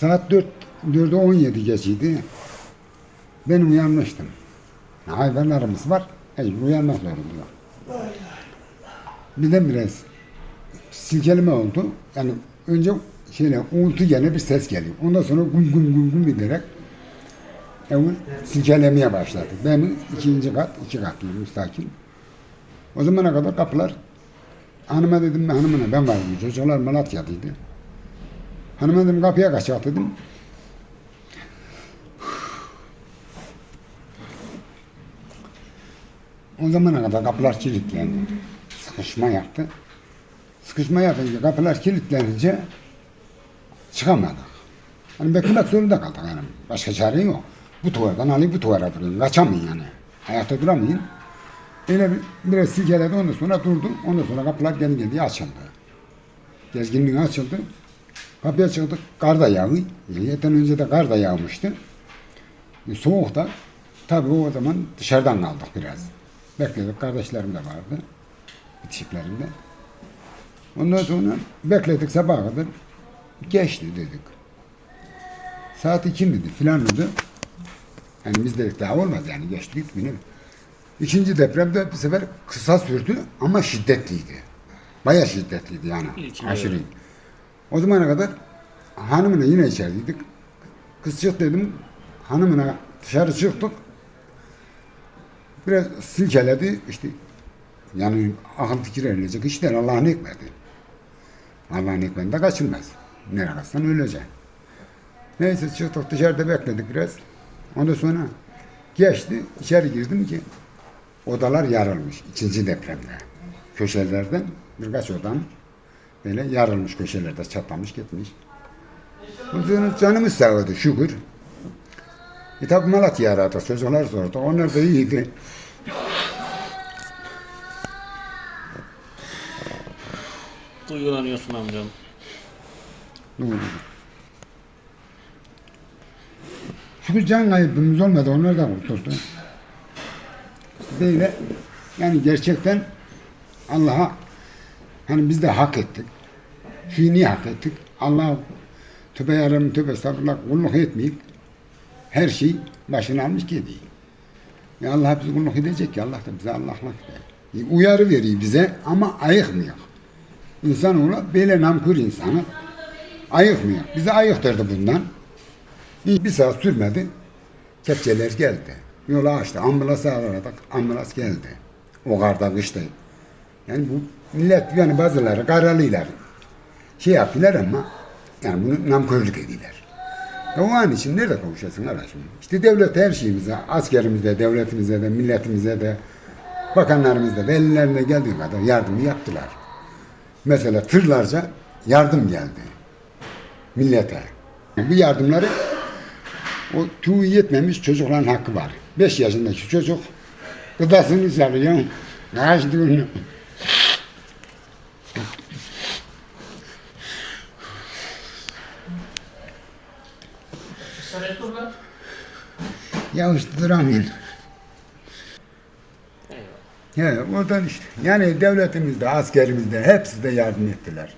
Saat 4, 4'e 17 geçiydi. Ben uyanmıştım. Hayvanlarımız var. Mecbur uyanmak zorundayım. Birdenbire silkeleme oldu. Yani önce şöyle uğultu gene bir ses geliyor. Ondan sonra gum gum gum gum giderek evi silkelemeye başladı. Benim ikinci kat, iki katlı müstakil. O zamana kadar kapılar hanıma dedim hanımına ben varım. Çocuklar Malatya'daydı. Hanıma dedim kapıya kaçak dedim. O zamana kadar kapılar kilitlendi. Sıkışma yaptı. Sıkışma yapınca kapılar kilitlenince çıkamadık. Hani beklemek zorunda kaldık yani. Başka çare yok. Bu tuvardan alayım bu tuvara durayım. Kaçamayın yani. Ayakta duramayın. Öyle bir, biraz silkeledi ondan sonra durdu. Ondan sonra kapılar kendi kendine açıldı. Gezginliği açıldı. Kapıya çıktık. Kar da yağıyor. Yeten önce de kar da yağmıştı. E, soğukta. Tabii o zaman dışarıdan kaldık biraz. Bekledik. Kardeşlerim de vardı. Bitişiklerimde. Ondan sonra bekledik sabaha kadar. Geçti dedik. Saat iki miydi filan mıydı? Yani biz dedik daha olmaz yani geçti günü. İkinci depremde bu sefer kısa sürdü ama şiddetliydi. Bayağı şiddetliydi yani. İlkine aşırı. göre. O zamana kadar hanımla yine içerideydik. Kız çık dedim. Hanımla dışarı çıktık. Biraz silkeledi işte. Yani akıl fikir erilecek işler Allah'ın hikmeti. Allah'ın hikmetinde kaçılmaz. Nereye kaçsan öleceksin. Neyse çıktık dışarıda bekledik biraz. Ondan sonra geçti. içeri girdim ki odalar yarılmış ikinci depremde. Köşelerden birkaç odan böyle yarılmış köşelerde çatlamış gitmiş. Canımız sağladı şükür. E tabi Malatya aradık çocuklar sordu. Onlar da iyiydi. Duygulanıyorsun amcam. Şükür can kaybımız olmadı. Onlar da kurtuldu. Böyle yani gerçekten Allah'a hani biz de hak ettik. Niye hak ettik? Allah tövbe yarım tövbe estağfurullah kulluk etmeyip her şey başına almış gidiyor. Ya Allah bizi kulluk edecek ya Allah da bize Allah'lık. E, uyarı veriyor bize ama ayıkmıyor. İnsanoğlu böyle namkür insanı ayıkmıyor. Bize ayıktırdı bundan. Bir saat sürmedi. Kepçeler geldi. Yolu açtı. Ambulansı aradık. Ambulans geldi. O karda kışta. Yani bu millet yani bazıları karalıylar. Şey yapıyorlar ama yani bunu namkörlük ediyorlar. Ya o an için nerede kavuşasın kardeşim? İşte devlet her şeyimize, askerimize, devletimize de, milletimize de, bakanlarımıza da ellerine geldiği kadar yardımı yaptılar. Mesela tırlarca yardım geldi millete. Bu yardımları o tuğu yetmemiş çocukların hakkı var. 5 yaşındaki çocuk gıdasını sarıyor. Ya işte duramıyorsun. Eyvallah. Ya oradan işte. Yani devletimizde, askerimizde hepsi de yardım ettiler.